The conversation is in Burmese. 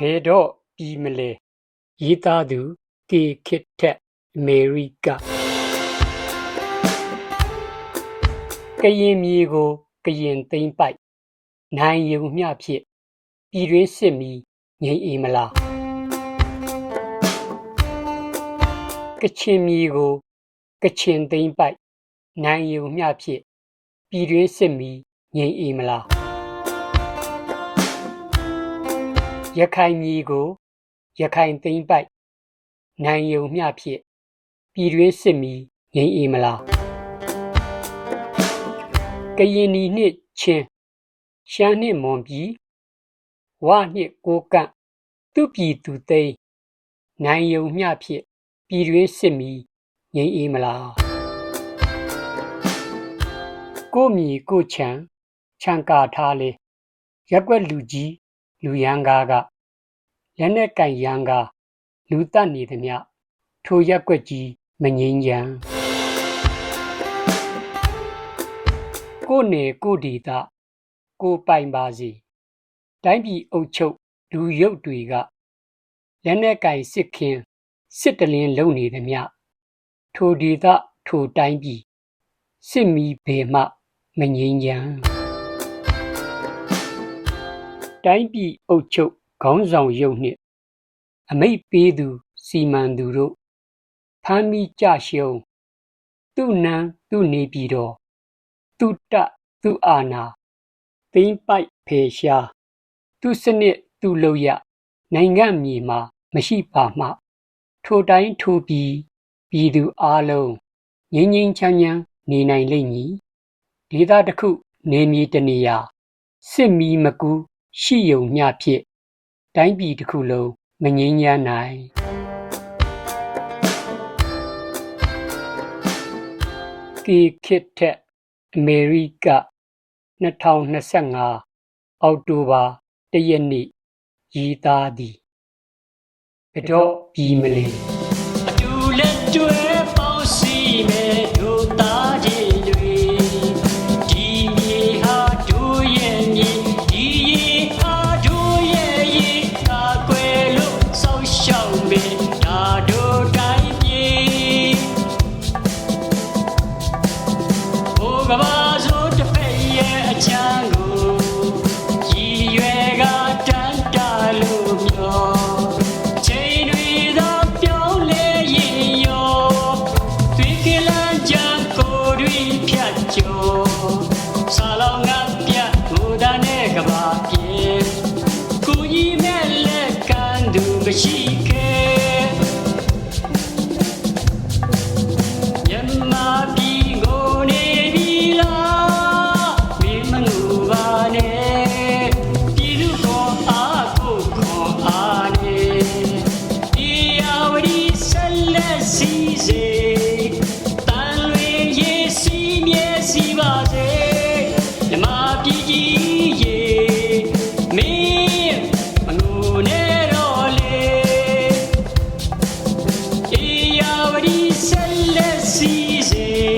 ဘယ်တော့ပြီးမလဲရေးသားသူကေခစ်ထက်အမေရိကကရင်မြေကိုကရင်သိမ့်ပိုက်နိုင်ယုံမျှဖြစ်ပြည်တွင်းစစ်မီငြိမ်အေးမလားကချင်မြေကိုကချင်သိမ့်ပိုက်နိုင်ယုံမျှဖြစ်ပြည်တွင်းစစ်မီငြိမ်အေးမလား ရခိုင်မြေကိုရခိုင်သိမ်းပိုက်နိုင်ယုံမျှဖြစ်ပြည်တွင်းစစ်မီငြိမ်အေးမလားကရင်နီနှင့်ချင်းရှမ်းနှင့်မွန်ပြည်ဝနှင့်ကိုကန့်သူပြည်သူသိမ်းနိုင်ယုံမျှဖြစ်ပြည်တွင်းစစ်မီငြိမ်အေးမလားကိုမြီကိုချံချံကာထားလေရက်ွက်လူကြီး လူရန်ကားကလက်နဲ့ကင်ရန်ကားလူတက်နေသည်မြထိုရက်ွက်ကြီးမငိမ့်ချမ်းကိုနေကိုဒီတာကိုပိုင်ပါစီတိုင်းပြည်အုပ်ချုပ်လူရုပ်တွေကလက်နဲ့ကင်စစ်ခင်းစစ်တလင်းလုံနေသည်မြထိုဒီတာထိုတိုင်းပြည်စစ်မီဘေမှမငိမ့်ချမ်း တိုင်းပြည်အုပ်ချုပ်ခေါင်းဆောင်ရုပ်နှင့်အမိတ်ပေးသူ စီမံသူတို့ဖမ်းမိကြရှုံးသူ့နန်းသူ့နေပြည်တော်သူ့တသူ့အာနာသိမ့်ပိုက်ဖေရှားသူ့စနစ်သူ့လောက်ရနိုင်ငံမြေမှာမရှိပါမှ ထိုတိုင်းထိုပြည်ပြည်သူအလုံးငြိမ်းငြိမ်းချမ်းချမ်းနေနိုင်လိမ့်မည်ဒေသတစ်ခု နေမြေတနေရာစစ်မီမကူ ရှိယုံမျှဖြစ်တိုင်းပြည်တစ်ခုလုံးမငြိမ်းချမ်းနိုင်ကီခစ်ထက်အမေရိက2025အောက်တိုဘာ1ရက်နေ့ရည်သားသည်ဘယ်တော့ပြီးမလဲအတူလက်တွဲ မရှိခဲ့မြန်မာပြည်ကိုနေပြီလားမင်းမငူပါနဲ့ပြည်သူကောအားကိုခွန်အားနဲ့ဒီယာဝတီဆက်လက်စီစေ လ